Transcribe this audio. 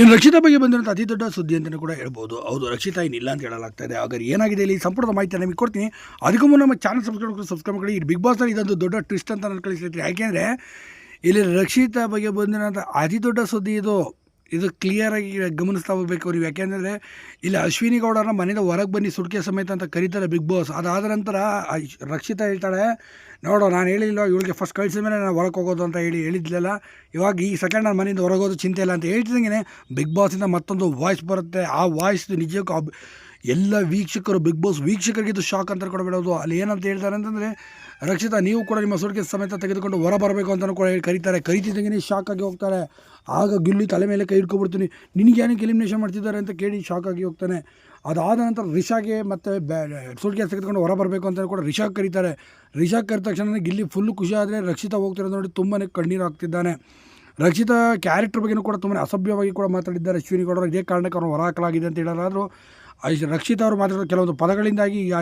ಇನ್ನು ರಕ್ಷಿತಾ ಬಗ್ಗೆ ಬಂದಿರೋಂಥ ಅತಿ ದೊಡ್ಡ ಸುದ್ದಿ ಅಂತಲೂ ಕೂಡ ಹೇಳ್ಬೋದು. ಹೌದು, ರಕ್ಷಿತಾ ಇನ್ನಿಲ್ಲ ಅಂತ ಹೇಳಲಾಗ್ತಾ ಇದೆ. ಹಾಗಾದ್ರೆ ಏನಾಗಿದೆ ಇಲ್ಲಿ? ಸಂಪೂರ್ಣ ಮಾಹಿತಿ ನಿಮಗೆ ಕೊಡ್ತೀನಿ. ಅದಕ್ಕೂ ಮುನ್ನ ನಮ್ಮ ಚಾನಲ್ ಸಬ್ಸ್ಕ್ರೈಬ್ ಸಬ್ಸ್ಕ್ರೈಬ್ ಮಾಡಿ ಇದು ಬಿಗ್ ಬಾಸ್ನಲ್ಲಿ ಇದೊಂದು ದೊಡ್ಡ ಟ್ವಿಸ್ಟ್ ಅಂತ ನಾನು ಕಳಿಸ್ತೀನಿ ಯಾಕೆಂದರೆ, ಇಲ್ಲಿ ರಕ್ಷಿತಾ ಬಗ್ಗೆ ಬಂದಿರೋಂಥ ಅತಿ ದೊಡ್ಡ ಸುದ್ದಿ ಇದು. ಇದು ಕ್ಲಿಯರಾಗಿ ಗಮನಿಸ್ತಾ ಹೋಗ್ಬೇಕು ಅವ್ರಿಗೆ ಯಾಕೆಂದರೆ ಇಲ್ಲಿ ಅಶ್ವಿನಿ ಗೌಡರನ್ನ ಮನೆಯಿಂದ ಹೊರಗೆ ಬನ್ನಿ ಸುಡ್ಕೆ ಸಮೇತ ಅಂತ ಕರೀತಾರೆ ಬಿಗ್ ಬಾಸ್ ಅದಾದ ನಂತರ ರಕ್ಷಿತಾ ಹೇಳ್ತಾಳೆ, ನೋಡು, ನಾನು ಹೇಳಿಲ್ಲ ಇವಳಿಗೆ ಫಸ್ಟ್ ಕಳಿಸಿದ ಮೇಲೆ ನಾನು ಹೊರಗೆ ಹೋಗೋದು ಅಂತ ಹೇಳಿ ಹೇಳಿದ್ಲಲ್ಲ, ಇವಾಗ ಈ ಸೆಕೆಂಡ್ ನಾನು ಮನೆಯಿಂದ ಹೊರಗೋದು ಚಿಂತೆ ಇಲ್ಲ ಅಂತ ಹೇಳ್ತಿದ್ದಂಗೆ ಬಿಗ್ ಬಾಸಿಂದ ಮತ್ತೊಂದು ವಾಯ್ಸ್ ಬರುತ್ತೆ. ಆ ವಾಯ್ಸ್ ನಿಜಕ್ಕೂ ಎಲ್ಲ ವೀಕ್ಷಕರು, ಬಿಗ್ ಬಾಸ್ ವೀಕ್ಷಕರಿಗೆ ಇದು ಶಾಕ್ ಅಂತ ಕೂಡ ಬಿಡೋದು ಅಲ್ಲಿ ಏನಂತ ಹೇಳ್ತಾರೆ ಅಂತಂದರೆ, ರಕ್ಷಿತಾ, ನೀವು ಕೂಡ ನಿಮ್ಮ ಸುಡಿಕೆ ಸಮೇತ ತೆಗೆದುಕೊಂಡು ಹೊರ ಬರಬೇಕು ಅಂತ ಕೂಡ ಕರೀತಾರೆ. ಕರಿತಿದ್ದಂಗೆ ಶಾಕ್ ಆಗಿ ಹೋಗ್ತಾರೆ. ಆಗ ಗಿಲ್ಲಿ ತಲೆ ಮೇಲೆ ಕೈ ಇಟ್ಕೊಬಿಡ್ತೀನಿ ನಿನಗೆ ಏನಕ್ಕೆ ಎಲಿಮಿನೇಷನ್ ಮಾಡ್ತಿದ್ದಾರೆ ಅಂತ ಕೇಳಿ ಶಾಕ್ ಆಗಿ ಹೋಗ್ತಾನೆ. ಅದಾದ ನಂತರ ರಿಷಾಗೆ ಮತ್ತು ಬ್ಯಾ ತೆಗೆದುಕೊಂಡು ಹೊರ ಬರಬೇಕು ಅಂತ ಕೂಡ ರಿಷಾಗ್ ಕರೀತಾರೆ. ರಿಷಾಗ್ ಕರೆದ ತಕ್ಷಣ ಗಿಲ್ಲಿ ಫುಲ್ ಖುಷಿ ಆದರೆ ರಕ್ಷಿತಾ ಹೋಗ್ತಿರೋದು ನೋಡಿ ತುಂಬಾ ಕಣ್ಣೀರು ಹಾಕ್ತಿದ್ದಾನೆ. ರಕ್ಷಿತಾ ಕ್ಯಾರೆಕ್ಟರ್ ಬಗ್ಗೆಯೂ ಕೂಡ ತುಂಬಾ ಅಸಭ್ಯವಾಗಿ ಕೂಡ ಮಾತಾಡಿದ್ದಾರೆ. ಅಶ್ವಿನಿ ಗೌಡರು ಇದೇ ಕಾರಣಕ್ಕೆ ಅವರು ಹೊರ ಹಾಕಲಾಗಿದೆ ಅಂತ ಹೇಳಲಾದರೂ. ರಕ್ಷಿತಾ ಅವರು ಮಾತ್ರ ಕೆಲವೊಂದು ಪದಗಳಿಂದಾಗಿ